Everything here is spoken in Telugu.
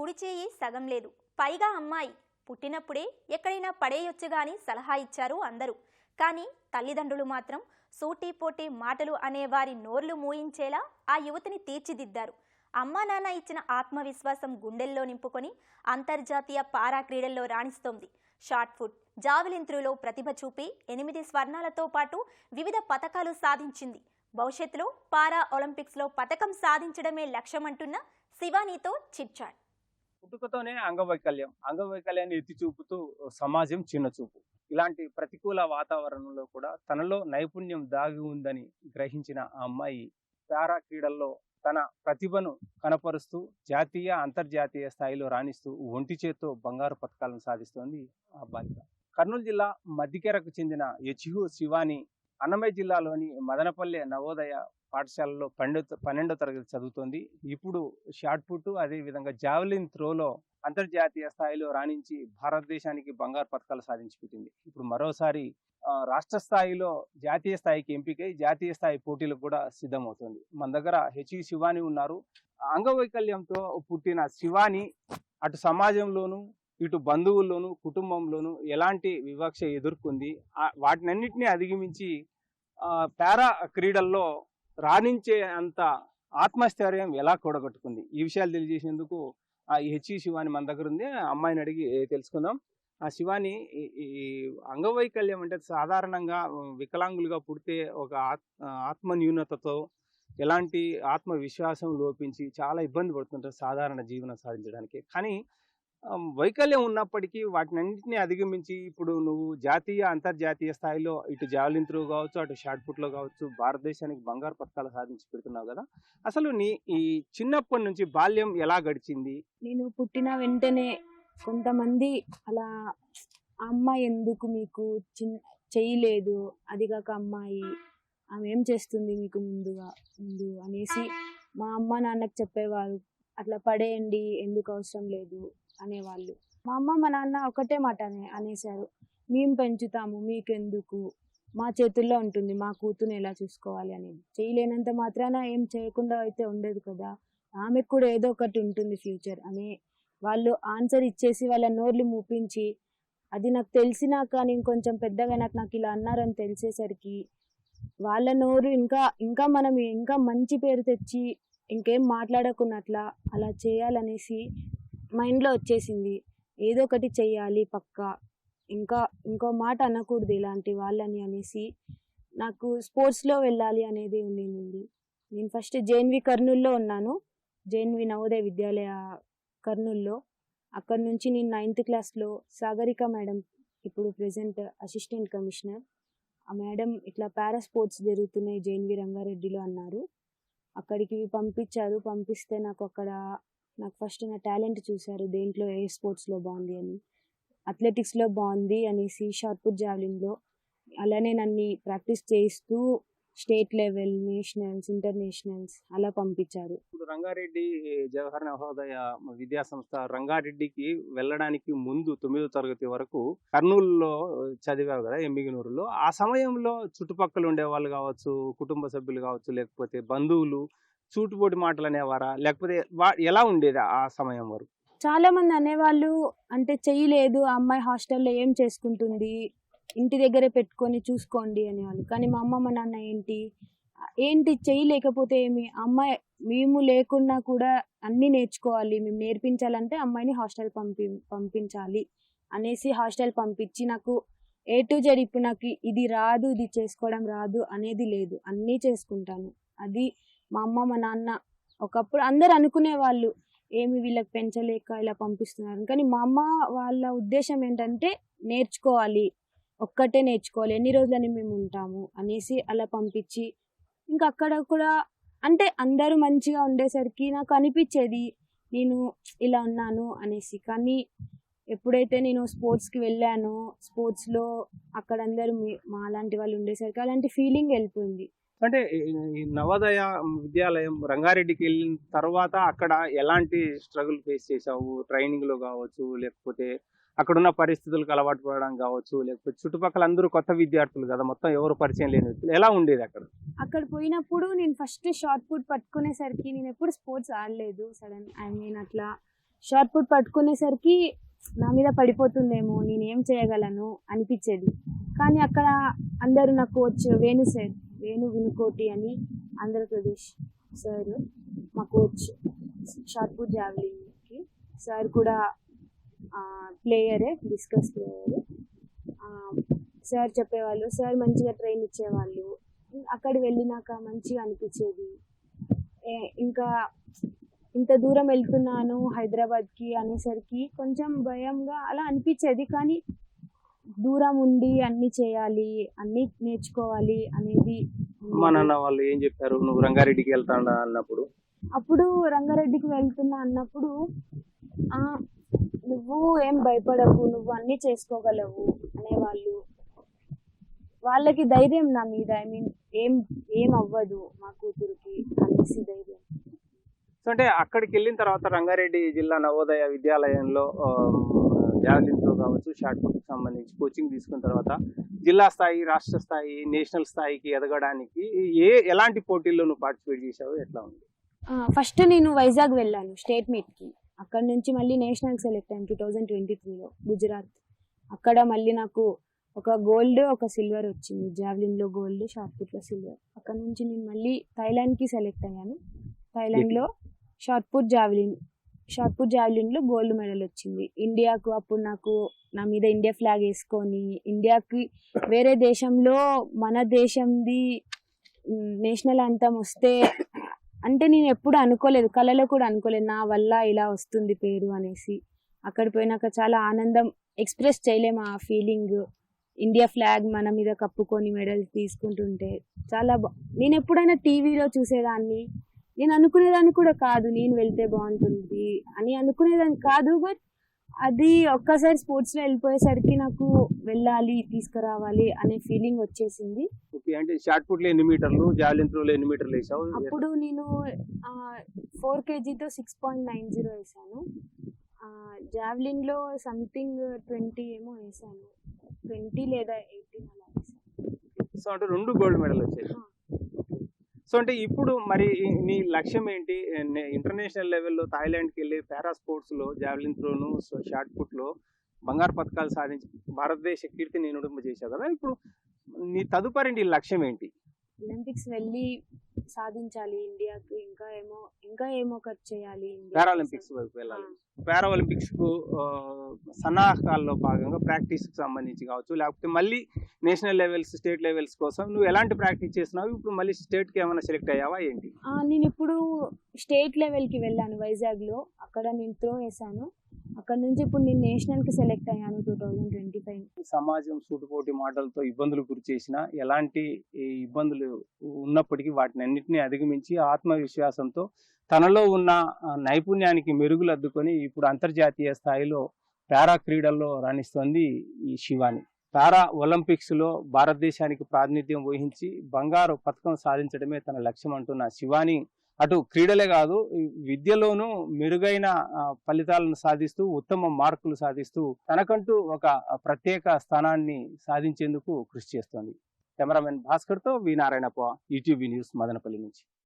కుడి చేయి సగం లేదు. పైగా అమ్మాయి. పుట్టినప్పుడే ఎక్కడైనా పడేయొచ్చు గాని సలహా ఇచ్చారు అందరూ. కానీ తల్లిదండ్రులు మాత్రం సూటిపోటి మాటలు అనే వారి నోర్లు మూయించేలా ఆ యువతిని తీర్చిదిద్దారు. అమ్మా నాన్న ఇచ్చిన ఆత్మవిశ్వాసం గుండెల్లో నింపుకొని అంతర్జాతీయ పారా క్రీడల్లో రాణిస్తోంది. షార్ట్ ఫుట్ జావెలిన్ త్రోలో ప్రతిభ చూపి ఎనిమిది స్వర్ణాలతో పాటు వివిధ పథకాలు సాధించింది. భవిష్యత్తులో పారా ఒలింపిక్స్లో పతకం సాధించడమే లక్ష్యమంటున్న శివానీతో చిట్చాట్. పుట్టుకతోనే అంగవైకల్యం. అంగవైకల్యాన్ని ఎత్తి చూపుతూ సమాజం చిన్న చూపు. ఇలాంటి ప్రతికూల వాతావరణంలో కూడా తనలో నైపుణ్యం దాగి ఉందని గ్రహించిన ఆ అమ్మాయి పారా క్రీడల్లో తన ప్రతిభను కనపరుస్తూ జాతీయ అంతర్జాతీయ స్థాయిలో రాణిస్తూ ఒంటి చేత్తో బంగారు పథకాలను సాధిస్తోంది ఆ బాలిక. కర్నూలు జిల్లా మద్దికెరకు చెందిన యచిహు శివాని అన్నమయ్య జిల్లాలోని మదనపల్లె నవోదయ పాఠశాలలో పన్నెండు పన్నెండో తరగతి చదువుతోంది. ఇప్పుడు షార్ట్ పుట్ అదే విధంగా జావెలిన్ త్రోలో అంతర్జాతీయ స్థాయిలో రాణించి భారతదేశానికి బంగారు పథకాలు సాధించి పెట్టింది. ఇప్పుడు మరోసారి రాష్ట్ర స్థాయిలో జాతీయ స్థాయికి ఎంపికై జాతీయ స్థాయి పోటీలకు కూడా సిద్ధమవుతుంది. మన దగ్గర హెచ్ శివాని ఉన్నారు. అంగవైకల్యంతో పుట్టిన శివాని అటు సమాజంలోనూ ఇటు బంధువుల్లోనూ కుటుంబంలోనూ ఎలాంటి వివక్ష ఎదుర్కొంది వాటినన్నింటినీ అధిగమించి పారా క్రీడల్లో రాణించే అంత ఆత్మస్థైర్యం ఎలా కూడగట్టుకుంది? ఈ విషయాలు తెలియజేసేందుకు ఆ హెచ్ఈ శివాని మన దగ్గర ఉంది. అమ్మాయిని అడిగి తెలుసుకుందాం. ఆ శివాని ఈ- అంగవైకల్యం అంటే సాధారణంగా వికలాంగులుగా పుడితే ఒక ఆత్మ న్యూనతతో ఎలాంటి ఆత్మవిశ్వాసం లోపించి చాలా ఇబ్బంది పడుతుంటారు సాధారణ జీవనం సాధించడానికి. కానీ వైకల్యం ఉన్నప్పటికీ వాటినన్నింటినీ అధిగమించి ఇప్పుడు నువ్వు జాతీయ అంతర్జాతీయ స్థాయిలో ఇటు జావలిన్ త్రో కావచ్చు అటు షార్ట్ పుట్లో కావచ్చు భారతదేశానికి బంగారు పథకాలు సాధించి పెడుతున్నావు కదా! అసలు నీ ఈ చిన్నప్పటి నుంచి బాల్యం ఎలా గడిచింది? నేను పుట్టిన వెంటనే కొంతమంది అలా అమ్మాయి ఎందుకు మీకు చిన్న చేయలేదు? అది కాక అమ్మాయి ఆమె ఏం చేస్తుంది మీకు ముందుగా ముందు అనేసి మా అమ్మ నాన్నకి చెప్పేవారు. అట్లా పడేయండి ఎందుకు అవసరం లేదు? అనేవాళ్ళు. మా అమ్మ మా నాన్న ఒకటే మాట అనేసారు మేము పెంచుతాము మీకెందుకు? మా చేతుల్లో ఉంటుంది మా కూతుర్ని ఎలా చూసుకోవాలి? అనేది చేయలేనంత మాత్రాన ఏం చేయకుండా అయితే ఉండదు కదా ఆమెకు కూడా ఏదో ఒకటి ఉంటుంది ఫ్యూచర్ అని. వాళ్ళు ఆన్సర్ ఇచ్చేసి వాళ్ళ నోర్లు మూపించి అది నాకు తెలిసినా కానీ ఇంకొంచెం పెద్దగా నాకు నాకు ఇలా అన్నారని తెలిసేసరికి వాళ్ళ నోరు ఇంకా ఇంకా మనం ఇంకా మంచి పేరు తెచ్చి ఇంకేం మాట్లాడకున్నట్లా అలా చేయాలనేసి మైండ్లో వచ్చేసింది. ఏదో ఒకటి చెయ్యాలి పక్కా. ఇంకా ఇంకో మాట అనకూడదు ఇలాంటి వాళ్ళని అనేసి నాకు స్పోర్ట్స్లో వెళ్ళాలి అనేది ఉండింది నేను ఫస్ట్ జేఎన్వి కర్నూల్లో ఉన్నాను. జేఎన్వి నవోదయ విద్యాలయ కర్నూల్లో. అక్కడ నుంచి నేను నైన్త్ క్లాస్లో సాగరిక మేడం ఇప్పుడు ప్రెసెంట్ అసిస్టెంట్ కమిషనర్. ఆ మేడం ఇట్లా పారా స్పోర్ట్స్ జరుగుతున్నాయి జేఎన్వి రంగారెడ్డిలో అన్నారు. అక్కడికి పంపించారు. పంపిస్తే నాకు అక్కడ నాకు ఫస్ట్ నా టాలెంట్ చూశారు. దేంట్లో ఏ స్పోర్ట్స్లో బాగుంది అని. అథ్లెటిక్స్లో బాగుంది అనేసి షార్ట్ పుట్ అలానే నన్ను ప్రాక్టీస్ చేస్తూ స్టేట్ లెవెల్ నేషనల్స్ ఇంటర్నేషనల్స్ అలా పంపించారు. ఇప్పుడు రంగారెడ్డి జవహర్ నవోదయ విద్యా సంస్థ రంగారెడ్డికి వెళ్ళడానికి ముందు తొమ్మిదో తరగతి వరకు కర్నూలులో చదివావు కదా ఎంబిగనూరులో ఆ సమయంలో చుట్టుపక్కల ఉండే వాళ్ళు కావచ్చు కుటుంబ సభ్యులు కావచ్చు లేకపోతే బంధువులు చూటుపోటి మాటలు అనేవారా లేకపోతే ఎలా ఉండేది ఆ సమయం వరకు? చాలా మంది అనేవాళ్ళు అంటే చెయ్యలేదు ఆ అమ్మాయి హాస్టల్లో ఏం చేసుకుంటుంది? ఇంటి దగ్గరే పెట్టుకొని చూసుకోండి అనేవాళ్ళు. కానీ మా అమ్మ మా నాన్న ఏంటి? ఏంటి చేయలేకపోతే ఏమి? అమ్మాయి మేము లేకున్నా కూడా అన్నీ నేర్చుకోవాలి. మేము నేర్పించాలంటే అమ్మాయిని హాస్టల్ పంపి పంపించాలి అనేసి హాస్టల్ పంపించి నాకు ఏ టు జెడ్ ఇప్పుడు నాకు ఇది రాదు ఇది చేసుకోవడం రాదు అనేది లేదు. అన్నీ చేసుకుంటాను. అది మా అమ్మ మా నాన్న ఒకప్పుడు అందరు అనుకునే వాళ్ళు ఏమి వీళ్ళకి పెంచలేక ఇలా పంపిస్తున్నారు? కానీ మా అమ్మ వాళ్ళ ఉద్దేశం ఏంటంటే నేర్చుకోవాలి ఒక్కటే నేర్చుకోవాలి ఎన్ని రోజులని మేము ఉంటాము అనేసి అలా పంపించి ఇంకా అక్కడ కూడా అంటే అందరూ మంచిగా ఉండేసరికి నాకు అనిపించేది నేను ఇలా ఉన్నాను అనేసి. కానీ ఎప్పుడైతే నేను స్పోర్ట్స్కి వెళ్ళానో స్పోర్ట్స్లో అక్కడ అందరూ మీ- మా లాంటి వాళ్ళు ఉండేసరికి అలాంటి ఫీలింగ్ వెళ్ళిపోయింది. అంటే ఈ- నవోదయ విద్యాలయం రంగారెడ్డికి వెళ్ళిన తర్వాత అక్కడ ఎలాంటి స్ట్రగుల్ ఫేస్ చేసావు ట్రైనింగ్లో కావచ్చు లేకపోతే అక్కడున్న పరిస్థితులకు అలవాటు పడడం కావచ్చు లేకపోతే చుట్టుపక్కల అందరూ కొత్త విద్యార్థులు కదా మొత్తం ఎవరు పరిచయం లేని వ్యక్తులు. ఎలా ఉండేది అక్కడ? అక్కడ పోయినప్పుడు నేను ఫస్ట్ షార్ట్ పుట్ పట్టుకునేసరికి నేను ఎప్పుడు స్పోర్ట్స్ ఆడలేదు సడన్ ఐ మీన్ అట్లా. షార్ట్ పుట్ పట్టుకునేసరికి నా మీద పడిపోతుందేమో నేనేం చేయగలను అనిపించేది. కానీ అక్కడ అందరూ నా కోచ్ వేణు సార్ వేణు వినుకోటి అని ఆంధ్రప్రదేశ్ సార్ మా కోచ్ షార్పూర్ పుట్ జావలిన్కి. సార్ కూడా ప్లేయరే డిస్కస్ ప్లేయర్. సార్ చెప్పేవాళ్ళు సార్ మంచిగా ట్రైన్ ఇచ్చేవాళ్ళు. అక్కడ వెళ్ళినాక మంచిగా అనిపించేది. ఏ- ఇంకా ఇంత దూరం వెళ్తున్నాను హైదరాబాద్కి అనేసరికి కొంచెం భయంగా అలా అనిపించేది. కానీ దూరం ఉండి అన్ని చేయాలి అన్ని నేర్చుకోవాలి అనేది అమ్మా నాన్న వాళ్ళు ఏం చెప్పారు? నువ్వు రంగారెడ్డికి వెళ్తాడా? అన్నప్పుడు. అప్పుడు రంగారెడ్డికి వెళ్తున్నా అన్నప్పుడు ఆ నువ్వు ఏం భయపడకు నువ్వు అన్ని చేసుకోగలవు అనేవాళ్ళు. వాళ్ళకి ధైర్యం నా మీద. ఐ మీన్ ఏం ఏం అవ్వదు మా కూతురికి అనేసి ధైర్యం. సో అంటే అక్కడికి వెళ్ళిన తర్వాత రంగారెడ్డి జిల్లా నవోదయ విద్యాలయంలో తో కావచ్చు షార్ట్ పుట్ సంబంధించి కోచింగ్ తీసుకున్న తర్వాత జిల్లా స్థాయి రాష్ట్ర స్థాయి నేషనల్ స్థాయికి ఎదగడానికి ఏ ఎలాంటి పోటీల్లో నువ్వు పార్టిసిపేట్ చేసావు ఎట్లా ఉంది? ఫస్ట్ నేను వైజాగ్ వెళ్ళాను స్టేట్ మీట్కి. అక్కడ నుంచి మళ్ళీ నేషనల్ సెలెక్ట్ అయ్యాను టూ థౌజండ్ ట్వంటీ త్రీలో గుజరాత్. అక్కడ మళ్ళీ నాకు ఒక గోల్డ్ ఒక సిల్వర్ వచ్చింది. జావ్లిన్లో గోల్డ్ షార్ట్ పుట్లో సిల్వర్ అక్కడ నుంచి నేను మళ్ళీ థైలాండ్కి సెలెక్ట్ అయ్యాను. థైలాండ్లో shot put javelin. Shot put జావ్లిన్లో gold medal వచ్చింది. ఇండియాకు అప్పుడు నాకు నా మీద ఇండియా ఫ్లాగ్ వేసుకొని ఇండియాకి వేరే దేశంలో మన దేశంది నేషనల్ అంతం వస్తే అంటే నేను ఎప్పుడు అనుకోలేదు కళలో కూడా అనుకోలేదు నా వల్ల ఇలా వస్తుంది పేరు అనేసి. అక్కడ పోయినాక చాలా ఆనందం ఎక్స్ప్రెస్ చేయలేము ఆ ఫీలింగ్. ఇండియా ఫ్లాగ్ మన మీద కప్పుకొని మెడల్ తీసుకుంటుంటే చాలా బా నేను ఎప్పుడైనా టీవీలో చూసేదాన్ని. నేను అనుకునేదాన్ని కూడా కాదు నేను వెళ్తే బాగుంటుంది అని అనుకునేదాన్ని కాదు బట్ అది ఒక్కసారి స్పోర్ట్స్లో వెళ్ళిపోయేసరికి నాకు వెళ్ళాలి తీసుకురావాలి అనే ఫీలింగ్ వచ్చేసింది. ఓకే అంటే షార్ట్ పుట్లో ఎన్ని మీటర్లు జావలిన్ త్రో లో ఎన్ని మీటర్లు వేసావు? అప్పుడు నేను ఫోర్ కేజీతో సిక్స్ పాయింట్ నైన్ జీరో వేసాను. జావ్లిన్లో సంథింగ్ ట్వంటీ ఏమో వేసాను. ట్వంటీ లేదా ఎయిటీన్ అలా వేసాను. సో అంటే రెండు గోల్డ్ మెడల్ వచ్చాయి. సో అంటే ఇప్పుడు మరి నీ లక్ష్యం ఏంటి? ఇంటర్నేషనల్ లెవెల్లో థాయిలాండ్కి వెళ్ళి పారా స్పోర్ట్స్లో జావలిన్ త్రోను షార్ట్ పుట్లో బంగారు పథకాలు సాధించి భారతదేశ కీర్తిని నిడుంబ చేశావు కదా? ఇప్పుడు నీ తదుపరి నీ లక్ష్యం ఏంటి? ఒలింపిక్స్ వెళ్ళి సాధించాలి ఇండియాకు ఇంకా ఏమో ఇంకా ఏమో ఖర్చు చేయాలి పారాలింపిక్స్ కోసం. వైపు వెళ్ళాలి. ఆ. పారా ఒలింపిక్స్కు సన్నాహకాల్లో భాగంగా ప్రాక్టీస్కి సంబంధించి కావచ్చు లేకపోతే మళ్ళీ నేషనల్ లెవెల్స్ స్టేట్ లెవెల్స్ కోసం నువ్వు ఎలాంటి ప్రాక్టీస్ చేస్తున్నావు? ఇప్పుడు మళ్ళీ స్టేట్కి ఏమైనా సెలెక్ట్ అయ్యావా? ఏంటి? నేను ఇప్పుడు స్టేట్ లెవెల్కి వెళ్ళాను వైజాగ్లో. అక్కడ నేను త్రో వేసాను అక్కడ నుంచి ఇప్పుడు నేను నేషనల్కి సెలెక్ట్ అయ్యాను టూ థౌజండ్ ట్వంటీ ఫైవ్ సమాజం సూటుపోటి మాటలతో ఇబ్బందులు గురి చేసిన ఎలాంటి ఇబ్బందులు ఉన్నప్పటికీ వాటిని అన్నింటినీ అధిగమించి ఆత్మవిశ్వాసంతో తనలో ఉన్న నైపుణ్యానికి మెరుగులు అద్దుకొని ఇప్పుడు అంతర్జాతీయ స్థాయిలో పారా క్రీడల్లో రాణిస్తోంది ఈ శివాని. పారా ఒలింపిక్స్లో భారతదేశానికి ప్రాతినిధ్యం వహించి బంగారు పథకం సాధించడమే తన లక్ష్యం అంటున్న శివాని అటు క్రీడలే కాదు విద్యలోనూ మెరుగైన ఫలితాలను సాధిస్తూ ఉత్తమ మార్కులు సాధిస్తూ తనకంటూ ఒక ప్రత్యేక స్థానాన్ని సాధించేందుకు కృషి చేస్తోంది. Cameraman భాస్కర్తో V Narayanappa ETV news Madanapalle నుంచి.